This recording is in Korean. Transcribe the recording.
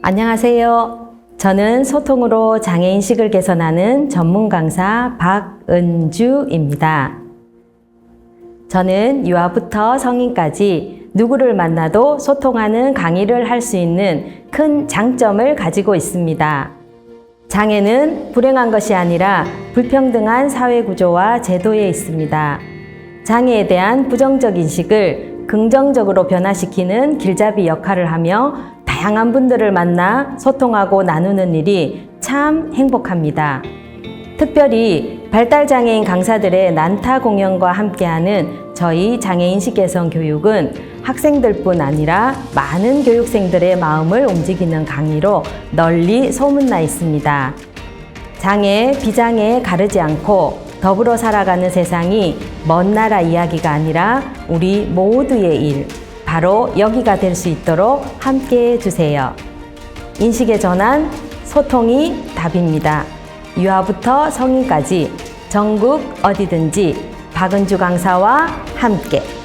안녕하세요. 저는 소통으로 장애인식을 개선하는 전문 강사 박은주입니다. 저는 유아부터 성인까지 누구를 만나도 소통하는 강의를 할 수 있는 큰 장점을 가지고 있습니다. 장애는 불행한 것이 아니라 불평등한 사회 구조와 제도에 있습니다. 장애에 대한 부정적 인식을 긍정적으로 변화시키는 길잡이 역할을 하며 다양한 분들을 만나 소통하고 나누는 일이 참 행복합니다. 특별히 발달장애인 강사들의 난타 공연과 함께하는 저희 장애인식 개선 교육은 학생들뿐 아니라 많은 교육생들의 마음을 움직이는 강의로 널리 소문나 있습니다. 장애, 비장애 가르지 않고 더불어 살아가는 세상이 먼 나라 이야기가 아니라 우리 모두의 일, 바로 여기가 될 수 있도록 함께 해주세요. 인식의 전환, 소통이 답입니다. 유아부터 성인까지 전국 어디든지 박은주 강사와 함께.